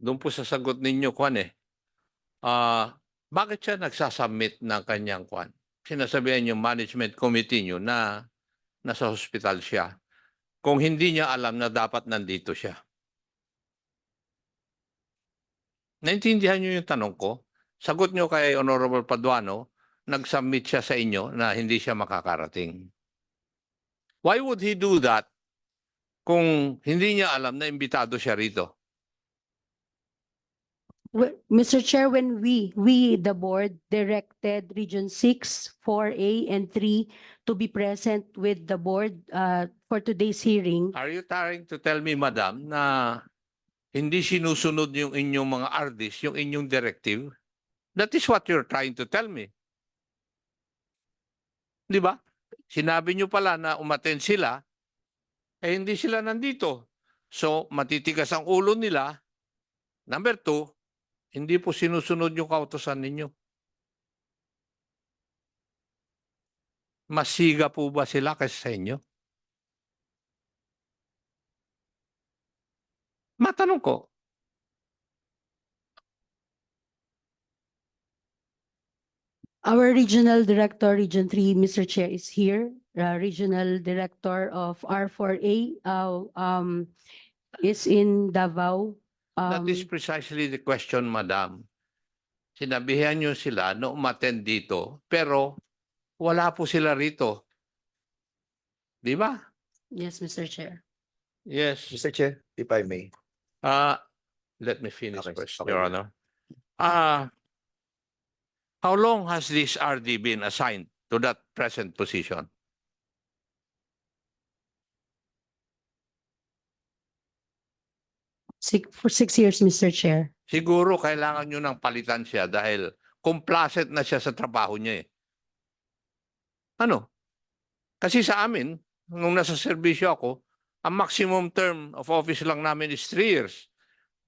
Doon po sa sagot ninyo, Kwan eh. Ah, bakit siya nagsasubmit ng kanyang Kwan? Sinasabihan yung management committee nyo na nasa hospital siya. Kung hindi niya alam na dapat nandito siya. Naintindihan niyo yung tanong ko? Sagot niyo kay Honorable Paduano, nag-submit siya sa inyo na hindi siya makakarating. Why would he do that kung hindi niya alam na imbitado siya rito? Well, Mr. Chair, when we, we, the board, directed Region 6, 4A, and 3 to be present with the board uh, for today's hearing, Are you trying to tell me, madam, na hindi sinusunod yung inyong mga RDs, yung inyong directive? That is what you're trying to tell me. Di ba? Sinabi nyo pala na umaten sila, eh hindi sila nandito. So, matitigas ang ulo nila. Number two, hindi po sinusunod yung kautosan ninyo. Masiga po ba sila kasi sa inyo? Matanong ko, our regional director, Region 3, Mr. Chair, is here. Uh, Regional Director of R4A uh, um, is in Davao. that is Um, precisely the question, madam. Sinabihan nyo sila na umattend dito, pero wala po sila rito. Di ba? Yes, Mr. Chair. Yes. Mr. Chair, if I may. Uh, let me finish Okay, first, okay. Your Honor. Uh, how long has this RD been assigned to that present position? Six, for six years, Mr. Chair. Siguro kailangan nyo ng palitan siya dahil complacent na siya sa trabaho niya eh. Ano? Kasi sa amin, nung nasa serbisyo ako, ang maximum term of office lang namin is three years.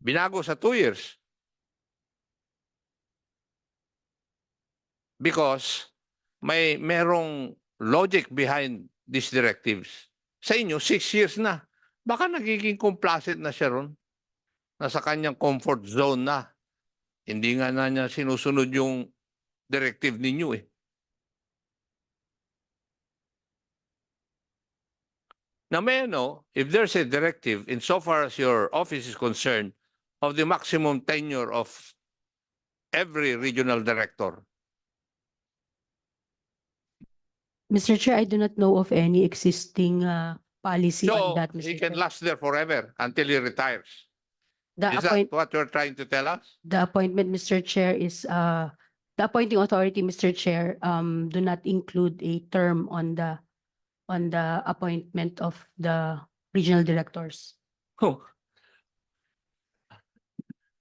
Binago sa two years. Because may merong logic behind these directives. Sa inyo, six years na. Baka nagiging complacent na siya ron nasa kanyang comfort zone na. Hindi nga na niya sinusunod yung directive ninyo eh. Now may know, if there's a directive insofar as your office is concerned of the maximum tenure of every regional director, Mr. Chair, I do not know of any existing uh, policy so on that, he Mr. can Chair. last there forever until he retires. The Is appoint, that what you're trying to tell us? the appointment, Mr. Chair, is uh, the appointing authority, Mr. Chair, um, do not include a term on the, on the appointment of the regional directors. Oh.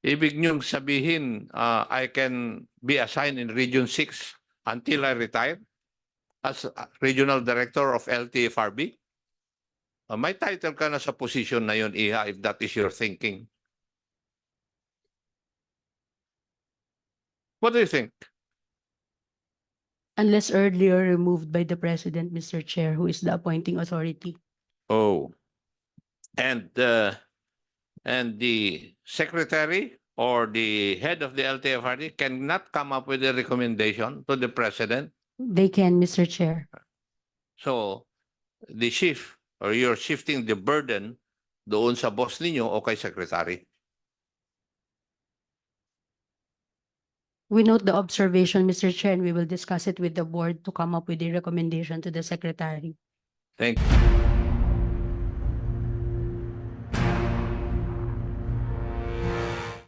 Ibig niyong sabihin, uh, I can be assigned in Region 6 until I retire as Regional Director of LTFRB? Uh, may title ka na sa position na yon, Iha, if that is your thinking. What do you think? Unless earlier removed by the president, Mr. Chair, who is the appointing authority. Oh. And, uh, and the secretary or the head of the LTFRB cannot come up with a recommendation to the president They can, Mr. Chair. So, the shift or you're shifting the burden doon sa boss ninyo o kay secretary. We note the observation, Mr. Chair, and we will discuss it with the board to come up with a recommendation to the secretary. Thank you.